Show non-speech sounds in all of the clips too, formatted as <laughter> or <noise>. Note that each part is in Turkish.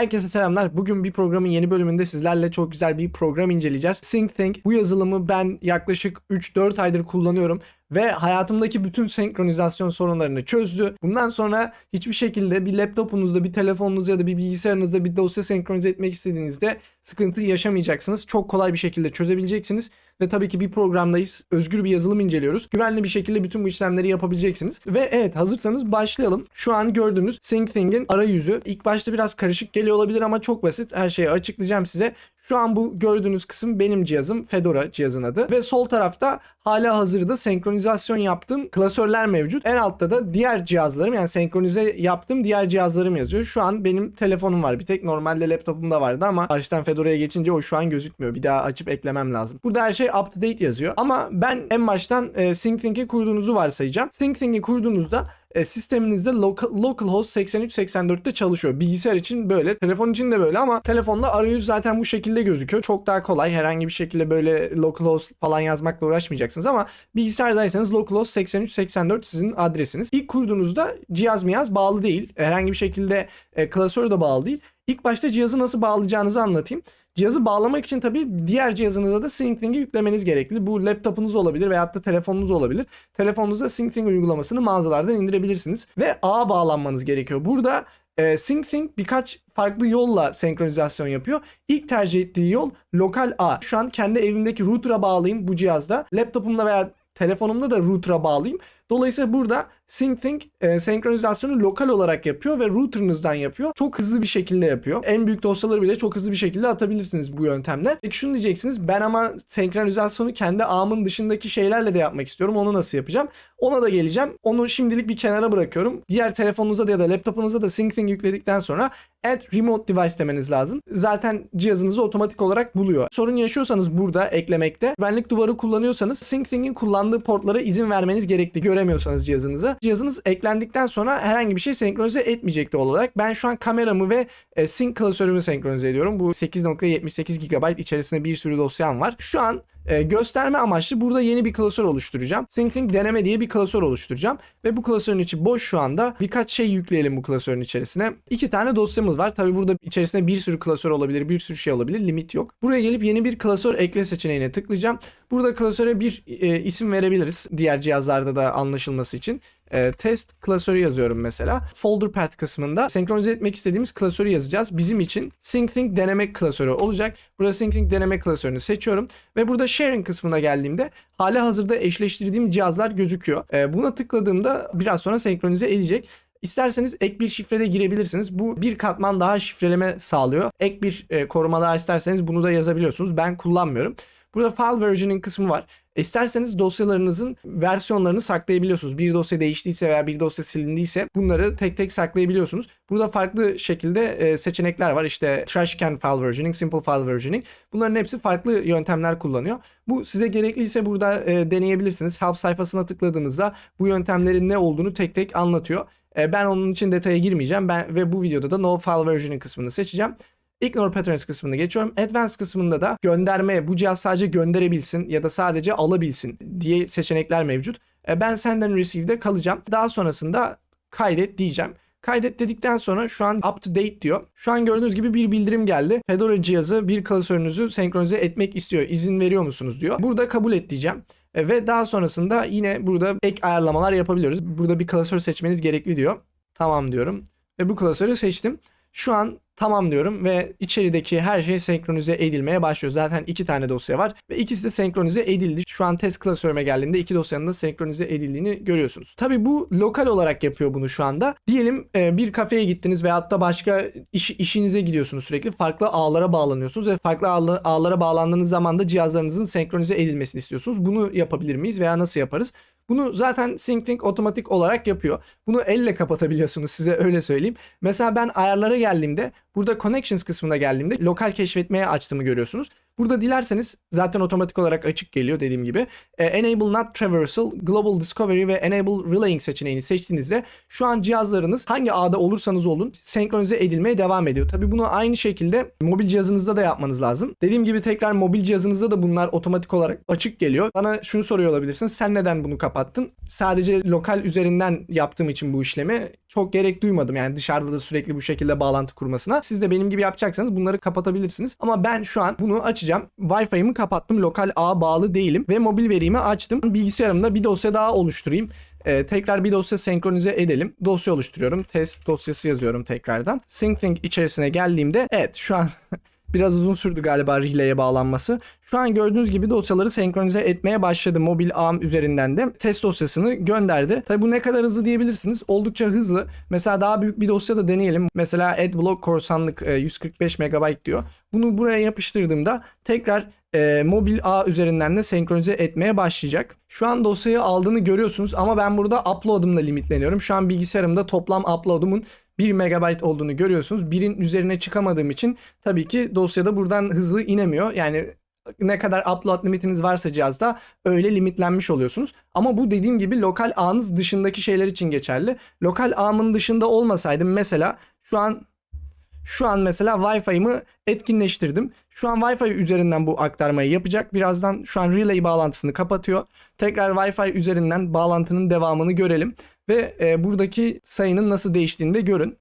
Herkese selamlar. Bugün bir programın yeni bölümünde sizlerle çok güzel bir program inceleyeceğiz. SyncThink. Bu yazılımı ben yaklaşık 3-4 aydır kullanıyorum ve hayatımdaki bütün senkronizasyon sorunlarını çözdü. Bundan sonra hiçbir şekilde bir laptopunuzda, bir telefonunuzda ya da bir bilgisayarınızda bir dosya senkronize etmek istediğinizde sıkıntı yaşamayacaksınız. Çok kolay bir şekilde çözebileceksiniz. Ve tabii ki bir programdayız. Özgür bir yazılım inceliyoruz. Güvenli bir şekilde bütün bu işlemleri yapabileceksiniz. Ve evet hazırsanız başlayalım. Şu an gördüğünüz SyncThink'in arayüzü. İlk başta biraz karışık geliyor olabilir ama çok basit. Her şeyi açıklayacağım size. Şu an bu gördüğünüz kısım benim cihazım. Fedora cihazın adı. Ve sol tarafta hala hazırda senkronizasyon yaptığım klasörler mevcut. En altta da diğer cihazlarım yani senkronize yaptığım diğer cihazlarım yazıyor. Şu an benim telefonum var bir tek. Normalde laptopumda vardı ama baştan Fedora'ya geçince o şu an gözükmüyor. Bir daha açıp eklemem lazım. Burada her şey up to date yazıyor. Ama ben en baştan e, SyncThink'i kurduğunuzu varsayacağım. SyncThink'i kurduğunuzda e, sisteminizde local, localhost 8384'te çalışıyor. Bilgisayar için böyle, telefon için de böyle ama telefonda arayüz zaten bu şekilde gözüküyor. Çok daha kolay. Herhangi bir şekilde böyle localhost falan yazmakla uğraşmayacaksınız ama bilgisayardaysanız localhost 8384 sizin adresiniz. İlk kurduğunuzda cihaz miyaz bağlı değil. Herhangi bir şekilde e, klasör de bağlı değil. İlk başta cihazı nasıl bağlayacağınızı anlatayım. Cihazı bağlamak için tabii diğer cihazınıza da SyncThink'i yüklemeniz gerekli. Bu laptopunuz olabilir veyahut da telefonunuz olabilir. Telefonunuzda SyncThink uygulamasını mağazalardan indirebilirsiniz. Ve ağa bağlanmanız gerekiyor. Burada e, SyncThink birkaç farklı yolla senkronizasyon yapıyor. İlk tercih ettiği yol lokal ağ. Şu an kendi evimdeki router'a bağlayayım bu cihazda. Laptopumda veya telefonumda da router'a bağlayayım. Dolayısıyla burada SyncThink e, senkronizasyonu lokal olarak yapıyor ve router'ınızdan yapıyor. Çok hızlı bir şekilde yapıyor. En büyük dosyaları bile çok hızlı bir şekilde atabilirsiniz bu yöntemle. Peki şunu diyeceksiniz. Ben ama senkronizasyonu kendi ağımın dışındaki şeylerle de yapmak istiyorum. Onu nasıl yapacağım? Ona da geleceğim. Onu şimdilik bir kenara bırakıyorum. Diğer telefonunuza da ya da laptopunuza da SyncThink yükledikten sonra add remote device demeniz lazım. Zaten cihazınızı otomatik olarak buluyor. Sorun yaşıyorsanız burada eklemekte güvenlik duvarı kullanıyorsanız SyncThink'in kullandığı portlara izin vermeniz gerekli. Göremiyorsanız cihazınıza. Cihazınız eklendikten sonra herhangi bir şey senkronize etmeyecek doğal olarak. Ben şu an kameramı ve e, sync klasörümü senkronize ediyorum. Bu 8.78 GB içerisinde bir sürü dosyam var. Şu an e, gösterme amaçlı burada yeni bir klasör oluşturacağım. SyncThink deneme diye bir klasör oluşturacağım. Ve bu klasörün içi boş şu anda. Birkaç şey yükleyelim bu klasörün içerisine. İki tane dosyamız var. Tabi burada içerisinde bir sürü klasör olabilir, bir sürü şey olabilir. Limit yok. Buraya gelip yeni bir klasör ekle seçeneğine tıklayacağım. Burada klasöre bir e, isim verebiliriz. Diğer cihazlarda da anlaşılması için. E, test klasörü yazıyorum mesela. Folder path kısmında senkronize etmek istediğimiz klasörü yazacağız. Bizim için SyncThink deneme klasörü olacak. Burada SyncThink deneme klasörünü seçiyorum. Ve burada sharing kısmına geldiğimde hala hazırda eşleştirdiğim cihazlar gözüküyor. E, buna tıkladığımda biraz sonra senkronize edecek. İsterseniz ek bir şifre de girebilirsiniz. Bu bir katman daha şifreleme sağlıyor. Ek bir e, koruma daha isterseniz bunu da yazabiliyorsunuz. Ben kullanmıyorum. Burada file versioning kısmı var. İsterseniz dosyalarınızın versiyonlarını saklayabiliyorsunuz. Bir dosya değiştiyse veya bir dosya silindiyse bunları tek tek saklayabiliyorsunuz. Burada farklı şekilde e, seçenekler var. İşte trash can file versioning, simple file versioning. Bunların hepsi farklı yöntemler kullanıyor. Bu size gerekliyse burada e, deneyebilirsiniz. Help sayfasına tıkladığınızda bu yöntemlerin ne olduğunu tek tek anlatıyor. E, ben onun için detaya girmeyeceğim. Ben ve bu videoda da no file versioning kısmını seçeceğim. Ignore Patterns kısmını geçiyorum. Advanced kısmında da gönderme, bu cihaz sadece gönderebilsin ya da sadece alabilsin diye seçenekler mevcut. E, ben Send and Receive'de kalacağım. Daha sonrasında kaydet diyeceğim. Kaydet dedikten sonra şu an up to date diyor. Şu an gördüğünüz gibi bir bildirim geldi. Fedora cihazı bir klasörünüzü senkronize etmek istiyor. İzin veriyor musunuz diyor. Burada kabul et diyeceğim. E, ve daha sonrasında yine burada ek ayarlamalar yapabiliyoruz. Burada bir klasör seçmeniz gerekli diyor. Tamam diyorum. Ve bu klasörü seçtim. Şu an tamam diyorum ve içerideki her şey senkronize edilmeye başlıyor. Zaten iki tane dosya var ve ikisi de senkronize edildi. Şu an test klasörüme geldiğimde iki dosyanın da senkronize edildiğini görüyorsunuz. Tabi bu lokal olarak yapıyor bunu şu anda. Diyelim e, bir kafeye gittiniz veyahut da başka iş, işinize gidiyorsunuz sürekli. Farklı ağlara bağlanıyorsunuz ve farklı ağla, ağlara bağlandığınız zaman da cihazlarınızın senkronize edilmesini istiyorsunuz. Bunu yapabilir miyiz veya nasıl yaparız? Bunu zaten SyncThink otomatik olarak yapıyor. Bunu elle kapatabiliyorsunuz size öyle söyleyeyim. Mesela ben ayarlara geldiğimde burada Connections kısmına geldiğimde lokal keşfetmeye açtığımı görüyorsunuz. Burada dilerseniz zaten otomatik olarak açık geliyor dediğim gibi. E, Enable Not Traversal, Global Discovery ve Enable Relaying seçeneğini seçtiğinizde şu an cihazlarınız hangi ağda olursanız olun senkronize edilmeye devam ediyor. Tabi bunu aynı şekilde mobil cihazınızda da yapmanız lazım. Dediğim gibi tekrar mobil cihazınızda da bunlar otomatik olarak açık geliyor. Bana şunu soruyor olabilirsiniz. Sen neden bunu kapattın? Sadece lokal üzerinden yaptığım için bu işlemi çok gerek duymadım. Yani dışarıda da sürekli bu şekilde bağlantı kurmasına. Siz de benim gibi yapacaksanız bunları kapatabilirsiniz. Ama ben şu an bunu açacağım. Wi-Fi'mi kapattım. Lokal ağa bağlı değilim. Ve mobil verimi açtım. Bilgisayarımda bir dosya daha oluşturayım. Ee, tekrar bir dosya senkronize edelim. Dosya oluşturuyorum. Test dosyası yazıyorum tekrardan. SyncThing içerisine geldiğimde evet şu an <laughs> Biraz uzun sürdü galiba relay'e bağlanması. Şu an gördüğünüz gibi dosyaları senkronize etmeye başladı mobil ağım üzerinden de. Test dosyasını gönderdi. Tabi bu ne kadar hızlı diyebilirsiniz. Oldukça hızlı. Mesela daha büyük bir dosya da deneyelim. Mesela AdBlock korsanlık e, 145 MB diyor. Bunu buraya yapıştırdığımda tekrar e, mobil ağ üzerinden de senkronize etmeye başlayacak. Şu an dosyayı aldığını görüyorsunuz ama ben burada upload'ımla limitleniyorum. Şu an bilgisayarımda toplam upload'umun 1 MB olduğunu görüyorsunuz. Birin üzerine çıkamadığım için tabii ki dosyada buradan hızlı inemiyor. Yani ne kadar upload limitiniz varsa cihazda öyle limitlenmiş oluyorsunuz. Ama bu dediğim gibi lokal ağınız dışındaki şeyler için geçerli. Lokal ağımın dışında olmasaydım mesela şu an şu an mesela Wi-Fi'mi etkinleştirdim. Şu an Wi-Fi üzerinden bu aktarmayı yapacak. Birazdan şu an relay bağlantısını kapatıyor. Tekrar Wi-Fi üzerinden bağlantının devamını görelim. Ve e, buradaki sayının nasıl değiştiğini de görün.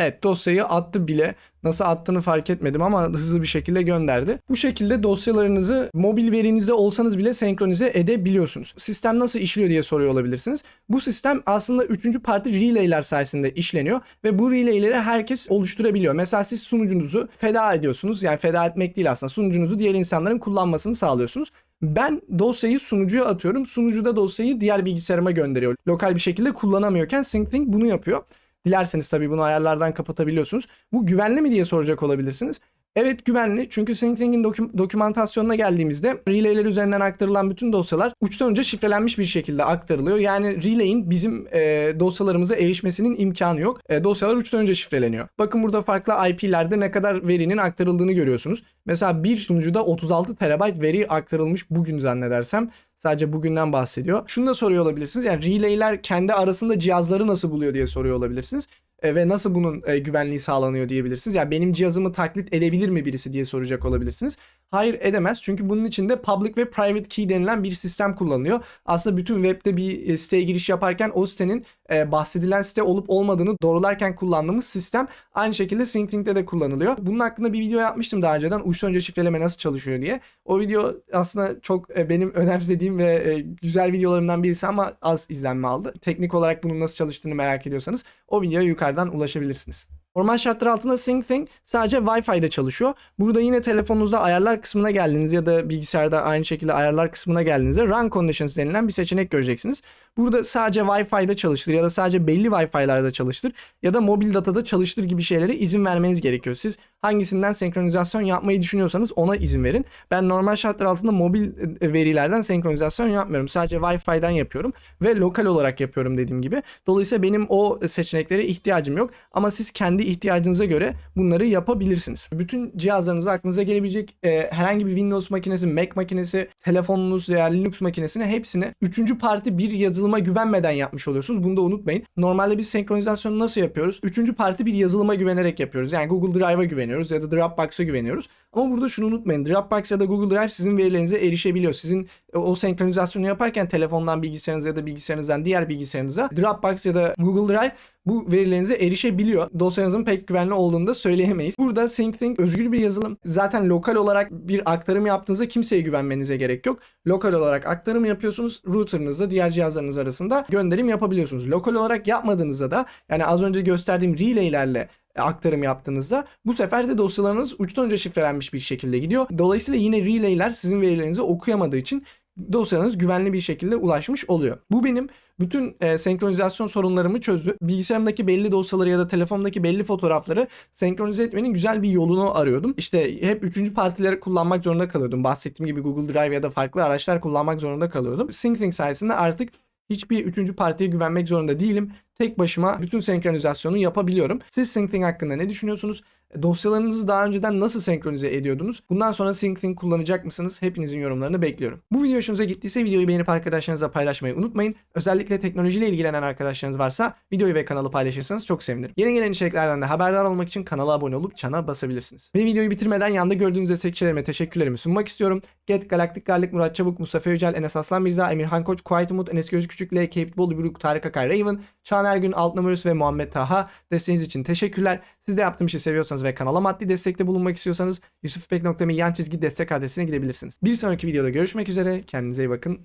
Evet dosyayı attı bile. Nasıl attığını fark etmedim ama hızlı bir şekilde gönderdi. Bu şekilde dosyalarınızı mobil verinizde olsanız bile senkronize edebiliyorsunuz. Sistem nasıl işliyor diye soruyor olabilirsiniz. Bu sistem aslında üçüncü parti relay'ler sayesinde işleniyor ve bu relay'leri herkes oluşturabiliyor. Mesela siz sunucunuzu feda ediyorsunuz. Yani feda etmek değil aslında. Sunucunuzu diğer insanların kullanmasını sağlıyorsunuz. Ben dosyayı sunucuya atıyorum. Sunucu da dosyayı diğer bilgisayarıma gönderiyor. Lokal bir şekilde kullanamıyorken SyncThing bunu yapıyor. Dilerseniz tabii bunu ayarlardan kapatabiliyorsunuz. Bu güvenli mi diye soracak olabilirsiniz. Evet güvenli çünkü SyncThing'in dokü- dokümantasyonuna geldiğimizde relay'ler üzerinden aktarılan bütün dosyalar uçtan önce şifrelenmiş bir şekilde aktarılıyor. Yani relay'in bizim e, dosyalarımıza erişmesinin imkanı yok. E, dosyalar uçtan önce şifreleniyor. Bakın burada farklı IP'lerde ne kadar verinin aktarıldığını görüyorsunuz. Mesela bir sunucuda 36 terabayt veri aktarılmış bugün zannedersem. Sadece bugünden bahsediyor. Şunu da soruyor olabilirsiniz. Yani relay'ler kendi arasında cihazları nasıl buluyor diye soruyor olabilirsiniz e, ve nasıl bunun e, güvenliği sağlanıyor diyebilirsiniz. Yani benim cihazımı taklit edebilir mi birisi diye soracak olabilirsiniz. Hayır edemez çünkü bunun içinde public ve private key denilen bir sistem kullanılıyor. Aslında bütün webde bir e, siteye giriş yaparken o sitenin e, bahsedilen site olup olmadığını doğrularken kullandığımız sistem aynı şekilde SyncThink'te de kullanılıyor. Bunun hakkında bir video yapmıştım daha önceden uç önce şifreleme nasıl çalışıyor diye. O video aslında çok e, benim <laughs> önemsediğim ve güzel videolarımdan birisi ama az izlenme aldı. Teknik olarak bunun nasıl çalıştığını merak ediyorsanız o videoya yukarıdan ulaşabilirsiniz. Normal şartlar altında SyncThing sadece Wi-Fi'de çalışıyor. Burada yine telefonunuzda ayarlar kısmına geldiğiniz ya da bilgisayarda aynı şekilde ayarlar kısmına geldiğinizde Run Conditions denilen bir seçenek göreceksiniz. Burada sadece Wi-Fi'de çalıştır ya da sadece belli Wi-Fi'larda çalıştır ya da mobil datada çalıştır gibi şeylere izin vermeniz gerekiyor. Siz hangisinden senkronizasyon yapmayı düşünüyorsanız ona izin verin. Ben normal şartlar altında mobil e, verilerden senkronizasyon yapmıyorum. Sadece Wi-Fi'den yapıyorum ve lokal olarak yapıyorum dediğim gibi. Dolayısıyla benim o seçeneklere ihtiyacım yok ama siz kendi ihtiyacınıza göre bunları yapabilirsiniz. Bütün cihazlarınızda aklınıza gelebilecek e, herhangi bir Windows makinesi, Mac makinesi, telefonunuz veya Linux makinesine hepsini üçüncü parti bir yazılıma güvenmeden yapmış oluyorsunuz. Bunu da unutmayın. Normalde biz senkronizasyonu nasıl yapıyoruz? Üçüncü parti bir yazılıma güvenerek yapıyoruz. Yani Google Drive'a güveniyoruz ya da Dropbox'a güveniyoruz. Ama burada şunu unutmayın. Dropbox ya da Google Drive sizin verilerinize erişebiliyor. Sizin e, o senkronizasyonu yaparken telefondan bilgisayarınıza ya da bilgisayarınızdan diğer bilgisayarınıza Dropbox ya da Google Drive bu verilerinize erişebiliyor. Dosyanızın pek güvenli olduğunu da söyleyemeyiz. Burada SyncThing özgür bir yazılım. Zaten lokal olarak bir aktarım yaptığınızda kimseye güvenmenize gerek yok. Lokal olarak aktarım yapıyorsunuz. Router'ınızla diğer cihazlarınız arasında gönderim yapabiliyorsunuz. Lokal olarak yapmadığınızda da yani az önce gösterdiğim relay'lerle aktarım yaptığınızda bu sefer de dosyalarınız uçtan önce şifrelenmiş bir şekilde gidiyor. Dolayısıyla yine relay'ler sizin verilerinizi okuyamadığı için dosyanız güvenli bir şekilde ulaşmış oluyor. Bu benim bütün e, senkronizasyon sorunlarımı çözdü. Bilgisayarımdaki belli dosyaları ya da telefonumdaki belli fotoğrafları senkronize etmenin güzel bir yolunu arıyordum. İşte hep üçüncü partileri kullanmak zorunda kalıyordum. Bahsettiğim gibi Google Drive ya da farklı araçlar kullanmak zorunda kalıyordum. SyncThing sayesinde artık hiçbir üçüncü partiye güvenmek zorunda değilim. Tek başıma bütün senkronizasyonu yapabiliyorum. Siz SyncThing hakkında ne düşünüyorsunuz? E, Dosyalarınızı daha önceden nasıl senkronize ediyordunuz? Bundan sonra SyncThing kullanacak mısınız? Hepinizin yorumlarını bekliyorum. Bu video hoşunuza gittiyse videoyu beğenip arkadaşlarınızla paylaşmayı unutmayın. Özellikle teknolojiyle ilgilenen arkadaşlarınız varsa videoyu ve kanalı paylaşırsanız çok sevinirim. Yeni gelen içeriklerden de haberdar olmak için kanala abone olup çana basabilirsiniz. Ve videoyu bitirmeden yanda gördüğünüz destekçilerime teşekkürlerimi sunmak istiyorum. Get, Galaktik Garlik, Murat Çabuk, Mustafa Yücel, Enes Aslan Mirza, Emirhan Koç, Kuayt Umut, Enes Göz Küçük, L, Cape Bol, Buruk, Tarık Akay, Raven, Çağan Ergün, Alt Numarus ve Muhammed Taha. Desteğiniz için teşekkürler. Siz de yaptığım işi seviyorsanız ve kanala maddi destekte bulunmak istiyorsanız yusufbek.me yan çizgi destek adresine gidebilirsiniz. Bir sonraki videoda görüşmek üzere. Kendinize iyi bakın.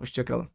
Hoşçakalın.